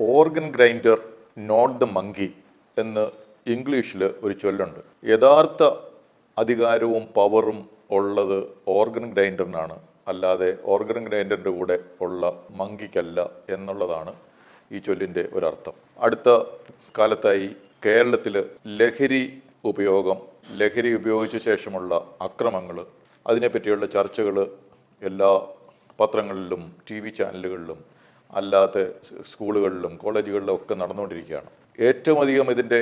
Organ grinder not the monkey എന്ന് ഇംഗ്ലീഷിൽ ഒരു ചൊല്ലുണ്ട്. യഥാർത്ഥ അധികാരവും പവറും ഉള്ളത് ഓർഗൻ ഗ്രൈൻഡറിനാണ് അല്ലാതെ ഓർഗൻ ഗ്രൈൻഡറിന്റെ കൂടെ ഉള്ള മങ്കിക്കല്ല എന്നുള്ളതാണ് ഈ ചൊല്ലിന്റെ ഒരർത്ഥം. അടുത്ത കാലത്തായി കേരളത്തിൽ ലഹരി ഉപയോഗം ലഹരി ഉപയോഗിച്ച ശേഷമുള്ള അക്രമങ്ങൾ അതിനെപ്പറ്റിയുള്ള ചർച്ചകൾ എല്ലാ പത്രങ്ങളിലും ടി വി ചാനലുകളിലും അല്ലാത്ത സ്കൂളുകളിലും കോളേജുകളിലും ഒക്കെ നടന്നുകൊണ്ടിരിക്കുകയാണ്. ഏറ്റവും അധികം ഇതിന്റെ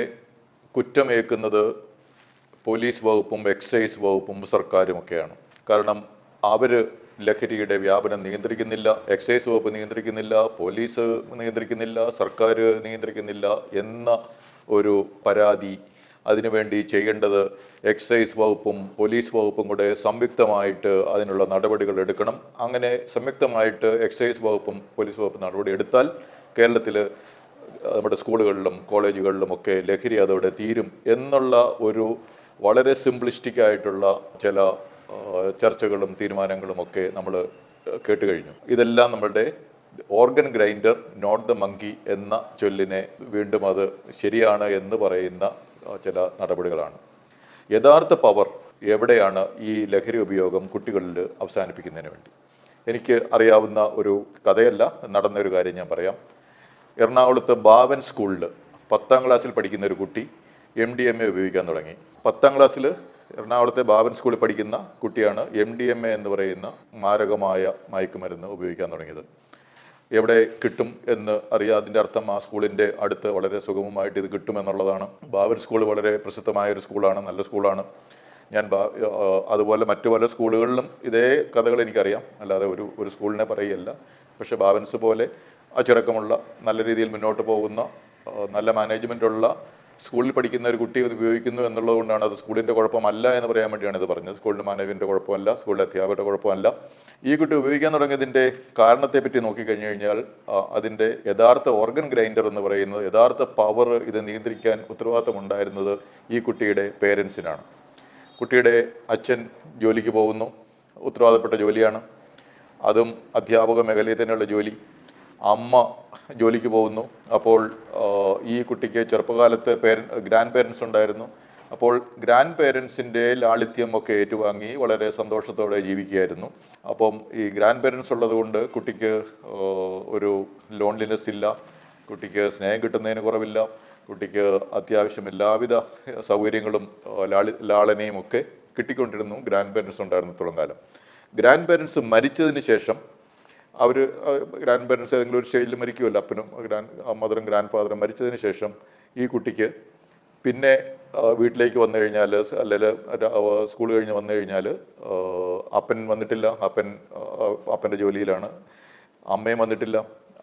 കുറ്റമേക്കുന്നത് പോലീസ് വകുപ്പും എക്സൈസ് വകുപ്പും സർക്കാരും ഒക്കെയാണ്. കാരണം അവർ ലഹരിയുടെ വ്യാപനം നിയന്ത്രിക്കുന്നില്ല എക്സൈസ് വകുപ്പ് നിയന്ത്രിക്കുന്നില്ല പോലീസ് നിയന്ത്രിക്കുന്നില്ല സർക്കാർ നിയന്ത്രിക്കുന്നില്ല എന്ന ഒരു പരാതി അതിനുവേണ്ടി ചെയ്യേണ്ടത് എക്സൈസ് വകുപ്പും പോലീസ് വകുപ്പും കൂടെ സംയുക്തമായിട്ട് അതിനുള്ള നടപടികൾ എടുക്കണം. അങ്ങനെ സംയുക്തമായിട്ട് എക്സൈസ് വകുപ്പും പോലീസ് വകുപ്പും നടപടി എടുത്താൽ കേരളത്തിൽ നമ്മുടെ സ്കൂളുകളിലും കോളേജുകളിലും ഒക്കെ ലഹരി അതോടെ തീരും എന്നുള്ള ഒരു വളരെ സിംപ്ലിസ്റ്റിക് ആയിട്ടുള്ള ചില ചർച്ചകളും തീരുമാനങ്ങളും ഒക്കെ നമ്മൾ കേട്ട് കഴിഞ്ഞു. ഇതെല്ലാം നമ്മളുടെ organ grinder not the monkey എന്ന ചൊല്ലിനെ വീണ്ടും അത് ശരിയാണ് എന്ന് പറയുന്ന ചില നടപടികളാണ്. യഥാർത്ഥ പവർ എവിടെയാണ് ഈ ലഹരി ഉപയോഗം കുട്ടികളിൽ അവസാനിപ്പിക്കുന്നതിന് വേണ്ടി? എനിക്ക് അറിയാവുന്ന ഒരു കഥയല്ല നടന്ന ഒരു കാര്യം ഞാൻ പറയാം. എറണാകുളത്ത് ബാവൻ സ്കൂളിൽ പത്താം ക്ലാസ്സിൽ പഠിക്കുന്ന ഒരു കുട്ടി എം ഡി എം എ ഉപയോഗിക്കാൻ തുടങ്ങി. പത്താം ക്ലാസ്സിൽ എറണാകുളത്തെ ബാബൻ സ്കൂളിൽ പഠിക്കുന്ന കുട്ടിയാണ് എം ഡി എം എ എന്ന് പറയുന്ന മാരകമായ മയക്കുമരുന്ന് ഉപയോഗിക്കാൻ തുടങ്ങിയത്. എവിടെ കിട്ടും എന്ന് അറിയാം അതിന്റെ അർത്ഥം ആ സ്കൂളിന്റെ അടുത്ത് വളരെ സുഗമമായിട്ട് ഇത് കിട്ടുമെന്നുള്ളതാണ് ബാവൻ സ്കൂൾ വളരെ പ്രസിദ്ധമായ ഒരു സ്കൂളാണ് നല്ല സ്കൂളാണ്. ഞാൻ അതുപോലെ മറ്റു പല സ്കൂളുകളിലും ഇതേ കഥകൾ എനിക്കറിയാം. അല്ലാതെ ഒരു ഒരു സ്കൂളിനെ പറയുകയല്ല. പക്ഷേ ബാബൻസ് പോലെ അച്ചടക്കമുള്ള നല്ല രീതിയിൽ മുന്നോട്ട് പോകുന്ന നല്ല മാനേജ്മെന്റ് സ്കൂളിൽ പഠിക്കുന്ന ഒരു കുട്ടി ഇത് ഉപയോഗിക്കുന്നു എന്നുള്ളത് കൊണ്ടാണ് അത് സ്കൂളിന്റെ കുഴപ്പമല്ല എന്ന് പറയാൻ വേണ്ടിയാണ് ഇത് പറഞ്ഞത്. സ്കൂളിന്റെ മാനേജ്മെന്റ് കുഴപ്പമല്ല സ്കൂളിലെ അധ്യാപകരുടെ കുഴപ്പമല്ല. ഈ കുട്ടി ഉപയോഗിക്കാൻ തുടങ്ങിയതിന്റെ കാരണത്തെപ്പറ്റി നോക്കിക്കഴിഞ്ഞു കഴിഞ്ഞാൽ അതിന്റെ യഥാർത്ഥ ഓർഗൻ ഗ്രൈൻഡർ എന്ന് പറയുന്നത് യഥാർത്ഥ പവർ ഇത് നിയന്ത്രിക്കാൻ ഉത്തരവാദിത്തമുണ്ടായിരുന്നത് ഈ കുട്ടിയുടെ പേരൻസിനാണ് കുട്ടിയുടെ അച്ഛൻ ജോലിക്ക് പോകുന്നു ഉത്തരവാദപ്പെട്ട ജോലിയാണ്. അതും അധ്യാപക മേഖലയിൽ തന്നെയുള്ള ജോലി. അമ്മ ജോലിക്ക് പോകുന്നു അപ്പോൾ ഈ കുട്ടിക്ക് ചെറുപ്പകാലത്ത് പേര ഗ്രാൻഡ് പേരൻസ് ഉണ്ടായിരുന്നു. അപ്പോൾ ഗ്രാൻഡ് പേരൻസിന്റെ ലാളിത്യം ഒക്കെ ഏറ്റുവാങ്ങി വളരെ സന്തോഷത്തോടെ ജീവിക്കുകയായിരുന്നു. അപ്പം ഈ ഗ്രാൻഡ് പേരൻസ് ഉള്ളതുകൊണ്ട് കുട്ടിക്ക് ഒരു ലോൺലിനെസ് ഇല്ല കുട്ടിക്ക് സ്നേഹം കിട്ടുന്നതിന് കുറവില്ല കുട്ടിക്ക് അത്യാവശ്യം എല്ലാവിധ സൗകര്യങ്ങളും ലാളി ലാളനയും ഒക്കെ കിട്ടിക്കൊണ്ടിരുന്നു ഗ്രാൻഡ് പേരൻസ് ഉണ്ടായിരുന്നിടത്തോളം കാലം. ഗ്രാൻഡ് പേരൻസ് മരിച്ചതിന് ശേഷം അവർ ഗ്രാൻഡ് പേരൻസ് ഏതെങ്കിലും ഒരു സ്റ്റേജിൽ മരിക്കുമല്ലോ അപ്പനും ഗ്രാൻഡ് മദറും ഗ്രാൻഡ് ഫാദറും മരിച്ചതിന് ശേഷം ഈ കുട്ടിക്ക് പിന്നെ വീട്ടിലേക്ക് വന്നു കഴിഞ്ഞാൽ അല്ലെങ്കിൽ സ്കൂൾ കഴിഞ്ഞ് വന്നു കഴിഞ്ഞാൽ അപ്പൻ വന്നിട്ടില്ല. അപ്പൻ അപ്പന്റെ ജോലിയിലാണ്. അമ്മയും വന്നിട്ടില്ല.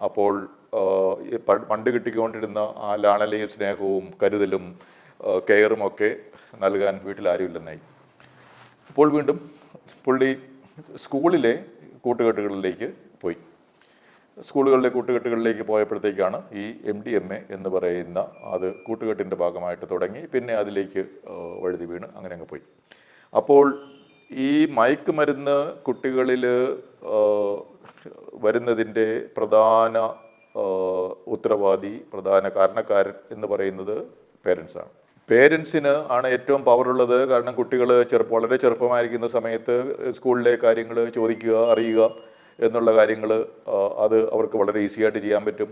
അപ്പോൾ പണ്ട് കിട്ടിക്കൊണ്ടിരുന്ന ആ ലാണലയും സ്നേഹവും കരുതലും കെയറും ഒക്കെ നൽകാൻ വീട്ടിൽ ആരുമില്ലെന്നായി ഇപ്പോൾ വീണ്ടും പുള്ളി സ്കൂളിലെ കൂട്ടുകെട്ടുകളിലേക്ക് സ്കൂളുകളിലെ കൂട്ടുകെട്ടുകളിലേക്ക് പോയപ്പോഴത്തേക്കാണ് ഈ എം ഡി എം എ എന്ന് പറയുന്ന അത് കൂട്ടുകെട്ടിന്റെ ഭാഗമായിട്ട് തുടങ്ങി. പിന്നെ അതിലേക്ക് വഴുതി വീണ്. അങ്ങനെ അങ്ങ് പോയി. അപ്പോൾ ഈ മയക്കുമരുന്ന് കുട്ടികളിൽ വരുന്നതിന്റെ പ്രധാന ഉത്തരവാദി പ്രധാന കാരണക്കാരൻ എന്ന് പറയുന്നത് പേരൻസാണ് പേരൻസിന് ആണ് ഏറ്റവും പവറുള്ളത് കാരണം കുട്ടികൾ ചെറുപ്പം വളരെ ചെറുപ്പമായിരിക്കുന്ന സമയത്ത് സ്കൂളിലെ കാര്യങ്ങൾ ചോദിക്കുക അറിയുക. എന്നുള്ള കാര്യങ്ങൾ അത് അവർക്ക് വളരെ ഈസി ആയിട്ട് ചെയ്യാൻ പറ്റും.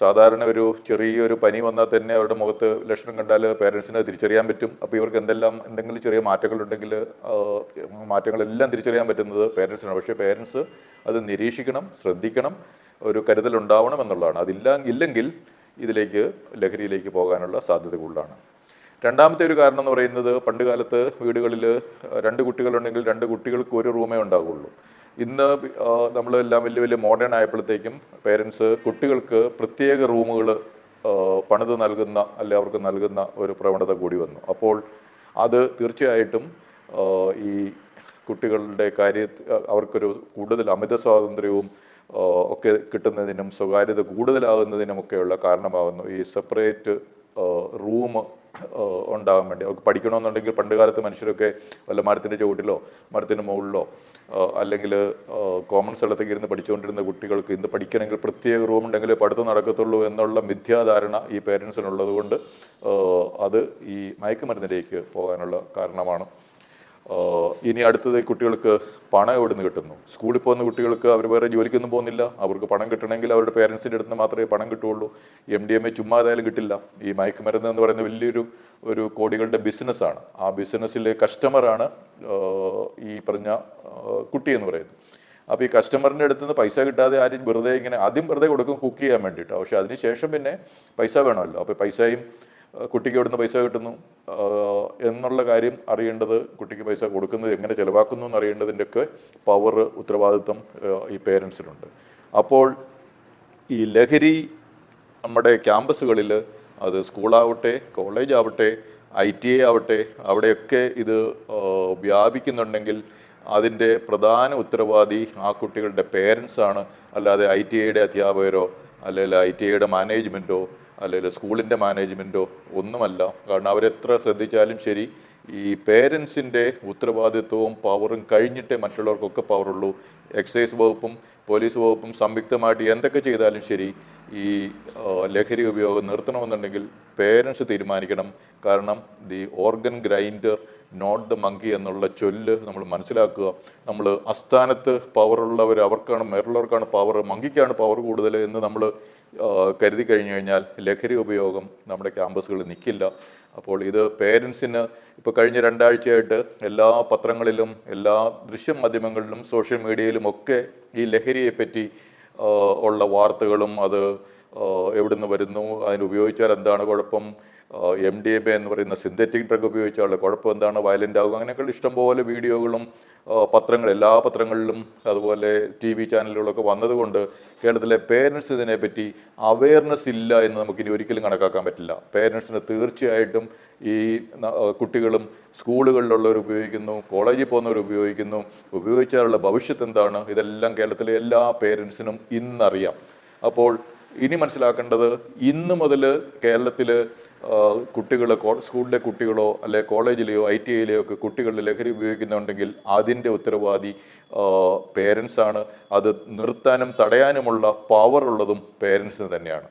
സാധാരണ ഒരു ചെറിയൊരു പനി വന്നാൽ തന്നെ അവരുടെ മുഖത്ത് ലക്ഷണം കണ്ടാൽ പേരൻസിന് തിരിച്ചറിയാൻ പറ്റും. അപ്പോൾ ഇവർക്ക് എന്തെല്ലാം എന്തെങ്കിലും ചെറിയ മാറ്റങ്ങളുണ്ടെങ്കിൽ മാറ്റങ്ങളെല്ലാം തിരിച്ചറിയാൻ പറ്റുന്നത് പേരൻസിനാണ് പക്ഷേ പേരൻസ് അത് നിരീക്ഷിക്കണം ശ്രദ്ധിക്കണം ഒരു കരുതൽ ഉണ്ടാവണം എന്നുള്ളതാണ്. അതില്ല ഇല്ലെങ്കിൽ ഇതിലേക്ക് ലഹരിയിലേക്ക് പോകാനുള്ള സാധ്യത കൂടുതലാണ്. രണ്ടാമത്തെ ഒരു കാരണം എന്ന് പറയുന്നത് പണ്ട് കാലത്ത് വീടുകളിൽ രണ്ട് കുട്ടികളുണ്ടെങ്കിൽ രണ്ട് കുട്ടികൾക്ക് ഒരു റൂമേ ഉണ്ടാവുകയുള്ളൂ ഇന്ന് നമ്മളെല്ലാം വലിയ വലിയ മോഡേൺ ആയപ്പോഴത്തേക്കും പേരൻസ് കുട്ടികൾക്ക് പ്രത്യേക റൂമുകൾ പണിത് നൽകുന്ന അല്ലെ അവർക്ക് നൽകുന്ന ഒരു പ്രവണത കൂടി വന്നു. അപ്പോൾ അത് തീർച്ചയായിട്ടും ഈ കുട്ടികളുടെ കാര്യ അവർക്കൊരു കൂടുതൽ അമിത സ്വാതന്ത്ര്യവും ഒക്കെ കിട്ടുന്നതിനും സ്വകാര്യത കൂടുതലാകുന്നതിനുമൊക്കെയുള്ള കാരണമാകുന്നു ഈ സെപ്പറേറ്റ് റൂം ഉണ്ടാകാൻ വേണ്ടി. അവർക്ക് പഠിക്കണമെന്നുണ്ടെങ്കിൽ പണ്ട് കാലത്ത് മനുഷ്യരൊക്കെ വല്ല മരത്തിന്റെ ചുവട്ടിലോ മരത്തിന്റെ മുകളിലോ അല്ലെങ്കിൽ കോമൺ സ്ഥലത്തേക്ക് ഇരുന്ന് പഠിച്ചുകൊണ്ടിരുന്ന കുട്ടികൾക്ക് ഇന്ന് പഠിക്കണമെങ്കിൽ പ്രത്യേക റൂം ഉണ്ടെങ്കിൽ പഠിത്തം നടക്കത്തുള്ളൂ എന്നുള്ള മിഥ്യാധാരണ ഈ പേരൻസിനുള്ളത് കൊണ്ട് അത് ഈ മയക്കുമരുന്നിലേക്ക് പോകാനുള്ള കാരണമാണ്. ഇനി അടുത്തത് കുട്ടികൾക്ക് പണം എവിടെ നിന്ന് കിട്ടുന്നു? സ്കൂളിൽ പോകുന്ന കുട്ടികൾക്ക് അവർ വേറെ ജോലിക്കൊന്നും പോകുന്നില്ല. അവർക്ക് പണം കിട്ടണമെങ്കിൽ അവരുടെ പേരൻസിന്റെ അടുത്ത് മാത്രമേ പണം കിട്ടുകയുള്ളൂ. എം ഡി എം എ ചുമ്മാ ഏതായാലും കിട്ടില്ല. ഈ മയക്കുമരുന്ന് എന്ന് പറയുന്ന വലിയൊരു ഒരു കോടികളുടെ ബിസിനസ്സാണ്. ആ ബിസിനസ്സിലെ കസ്റ്റമറാണ് ഈ പറഞ്ഞ കുട്ടി എന്ന് പറയുന്നത്. അപ്പോൾ ഈ കസ്റ്റമറിന്റെ അടുത്ത് നിന്ന് പൈസ കിട്ടാതെ ആരും വെറുതെ ഇങ്ങനെ ആദ്യം വെറുതെ കൊടുക്കും കുക്ക് ചെയ്യാൻ വേണ്ടിയിട്ട്. പക്ഷേ അതിന് ശേഷം പിന്നെ പൈസ വേണമല്ലോ. അപ്പോൾ പൈസയും കുട്ടിക്ക് എവിടുന്ന് പൈസ കിട്ടുന്നു? എന്നുള്ള കാര്യം അറിയേണ്ടത് കുട്ടിക്ക് പൈസ കൊടുക്കുന്നത് എങ്ങനെ ചിലവാക്കുന്നു എന്ന് അറിയേണ്ടതിന്റെയൊക്കെ പവർ ഉത്തരവാദിത്വം ഈ പേരൻസിനുണ്ട് അപ്പോൾ ഈ ലഹരി നമ്മുടെ ക്യാമ്പസുകളിൽ അത് സ്കൂളാവട്ടെ കോളേജ് ആവട്ടെ ഐ ടി ഐ ആവട്ടെ അവിടെയൊക്കെ ഇത് വ്യാപിക്കുന്നുണ്ടെങ്കിൽ അതിന്റെ പ്രധാന ഉത്തരവാദി ആ കുട്ടികളുടെ പേരൻസാണ് അല്ലാതെ ഐ ടി ഐയുടെ അധ്യാപകരോ അല്ലെങ്കിൽ ഐ ടി ഐയുടെ മാനേജ്മെന്റോ അല്ലെങ്കിൽ സ്കൂളിന്റെ മാനേജ്മെന്റോ ഒന്നുമല്ല. കാരണം അവരെത്ര ശ്രദ്ധിച്ചാലും ശരി ഈ പേരൻസിന്റെ ഉത്തരവാദിത്വവും പവറും കഴിഞ്ഞിട്ടേ മറ്റുള്ളവർക്കൊക്കെ പവറുള്ളൂ. എക്സൈസ് വകുപ്പും പോലീസ് വകുപ്പും സംയുക്തമായിട്ട് എന്തൊക്കെ ചെയ്താലും ശരി ഈ ലഹരി ഉപയോഗം നിർത്തണമെന്നുണ്ടെങ്കിൽ പേരൻസ് തീരുമാനിക്കണം. കാരണം the organ grinder not the monkey എന്നുള്ള ചൊല്ല് നമ്മൾ മനസ്സിലാക്കുക. നമ്മൾ അസ്ഥാനത്ത് പവറുള്ളവർ അവർക്കാണ് മേറുള്ളവർക്കാണ് പവർ മങ്കിക്കാണ് പവർ കൂടുതൽ എന്ന് നമ്മൾ കരുതി കഴിഞ്ഞു കഴിഞ്ഞാൽ ലഹരി ഉപയോഗം നമ്മുടെ ക്യാമ്പസുകളിൽ നിൽക്കില്ല. അപ്പോൾ ഇത് പേരൻസിന് ഇപ്പോൾ കഴിഞ്ഞ രണ്ടാഴ്ചയായിട്ട് എല്ലാ പത്രങ്ങളിലും എല്ലാ ദൃശ്യമാധ്യമങ്ങളിലും സോഷ്യൽ മീഡിയയിലും ഒക്കെ ഈ ലഹരിയെപ്പറ്റി ഉള്ള വാർത്തകളും അത് ആ, എവിടുന്ന് വരുന്നു? അതിന് ഉപയോഗിച്ചാൽ എന്താണ് കുഴപ്പം? എം ഡി എം എ എന്ന് പറയുന്ന സിന്തറ്റിക് ഡ്രഗ് ഉപയോഗിച്ചാലുള്ള കുഴപ്പം എന്താണ്? വയലന്റ് ആകുക അങ്ങനെയൊക്കെ ഇഷ്ടംപോലെ വീഡിയോകളും പത്രങ്ങൾ എല്ലാ പത്രങ്ങളിലും അതുപോലെ ടി വി ചാനലുകളൊക്കെ വന്നതുകൊണ്ട് കേരളത്തിലെ പേരൻസ് ഇതിനെപ്പറ്റി അവയർനെസ് ഇല്ല എന്ന് നമുക്കിനി ഒരിക്കലും കണക്കാക്കാൻ പറ്റില്ല. പേരൻസിന് തീർച്ചയായിട്ടും ഈ കുട്ടികളും സ്കൂളുകളിലുള്ളവർ ഉപയോഗിക്കുന്നു കോളേജിൽ പോകുന്നവർ ഉപയോഗിക്കുന്നു. ഉപയോഗിച്ചാലുള്ള ഭവിഷ്യത്ത് എന്താണ്? ഇതെല്ലാം കേരളത്തിലെ എല്ലാ പേരൻസിനും ഇന്നറിയാം. അപ്പോൾ ഇനി മനസ്സിലാക്കേണ്ടത് ഇന്ന് മുതൽ കേരളത്തിൽ കുട്ടികൾ സ്കൂളിലെ കുട്ടികളോ അല്ലെ കോളേജിലെയോ ഐ ടി ഐയിലെയോ ഒക്കെ കുട്ടികൾ ലഹരി ഉപയോഗിക്കുന്നുണ്ടെങ്കിൽ അതിന്റെ ഉത്തരവാദി പേരൻസാണ് അത് നിർത്താനും തടയാനുമുള്ള പവർ ഉള്ളതും പേരൻസിന് തന്നെയാണ്.